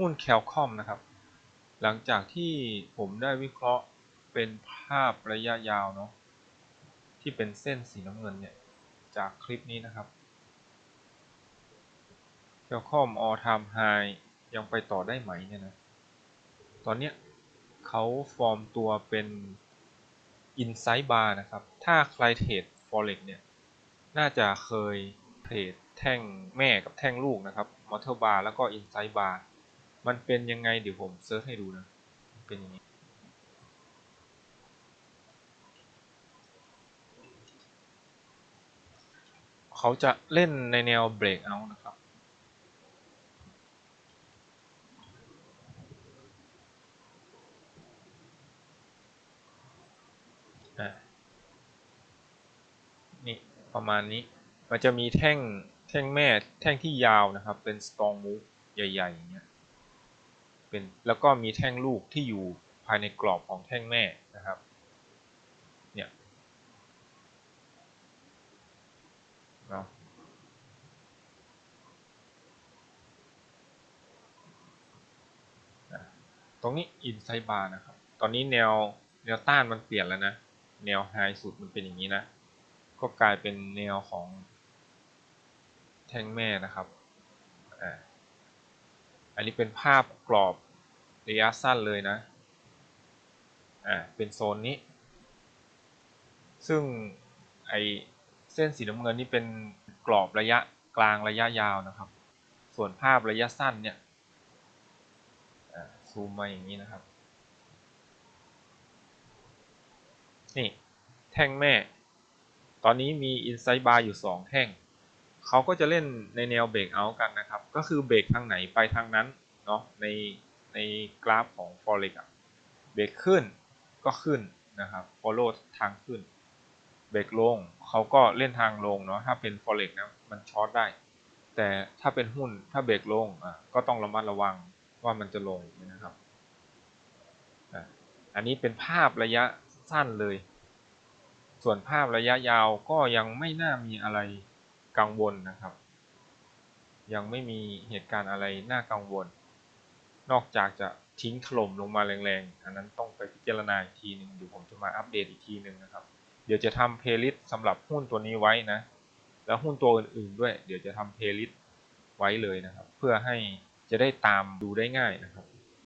หุ้นแคลคอมนะครับ หลังจากที่ผมได้วิเคราะห์เป็นภาพระยะยาวเนาะที่เป็นเส้นสีน้ำเงินเนี่ย จากคลิปนี้นะครับแคลคอม all time high ยังไปต่อได้ไหมเนี่ยนะตอนเนี้ยเขาฟอร์มตัวเป็น Insight Bar นะครับ ถ้าใครเทรด Forex เนี่ย น่าจะเคยเทรดแท่งแม่กับแท่งลูกนะครับ m o t e r Bar แล้วก็ Insight Bar มันเป็นยังไงเดี๋ยวผมเซิร์ชให้ดูนะ เป็นอย่างนี้ เขาจะเล่นในแนว breakout นะครับ นี่ประมาณนี้ มันจะมีแท่งแท่งแม่แท่งที่ยาวนะครับ เป็น strong move ใหญ่ๆอย่างเงี้ย เป็นแล้วก็มีแท่งลูกที่อยู่ภายในกรอบของแท่งแม่นะครับเนี่ยนะตรงนี้ inside bar นะครับ ตอนนี้แนวแนวต้านมันเปลี่ยนแล้วนะ แนวไฮสุดมันเป็นอย่างนี้นะ ก็กลายเป็นแนวของแท่งแม่นะครับ อ่า อันนี้เป็นภาพกรอบ ระยะสั้นเลยนะ อ่า เป็นโซนนี้ ซึ่งไอเส้นสีน้ำเงินนี่เป็นกรอบระยะกลางระยะยาวนะครับ ส่วนภาพระยะสั้นเนี่ยซูมมาอย่างนี้นะครับ นี่แท่งแม่ ตอนนี้มี Inside Bar อยู่ 2 แท่ง เขาก็จะเล่นในแนวเบรกเอาท์กันนะครับ ก็คือเบรกทางไหนไปทางนั้นเนาะใน ในกราฟของ Forex อะเบรกขึ้นก็ขึ้นนะครับ follow ทางขึ้น เบรกลงเขาก็เล่นทางลงเนาะถ้าเป็น Forex นะมันช็อตได้ แต่ถ้าเป็นหุ้นถ้าเบรกลงอะก็ต้องระมัดระวังว่ามันจะลงนะครับอันนี้เป็นภาพระยะสั้นเลย ส่วนภาพระยะยาวก็ยังไม่น่ามีอะไรกังวลนะครับ ยังไม่มีเหตุการณ์อะไรน่ากังวล นอกจากจะทิ้งถล่มลงมาแรงๆ อันนั้นต้องไปพิจารณาอีกทีหนึ่งเดี๋ยวผมจะมาอัปเดตอีกทีหนึ่งนะครับ เดี๋ยวจะทำเพลย์ลิสต์สำหรับหุ้นตัวนี้ไว้นะ แล้วหุ้นตัวอื่นๆด้วย เดี๋ยวจะทำเพลย์ลิสต์ไว้เลยนะครับ เพื่อให้จะได้ตามดูได้ง่ายนะครับ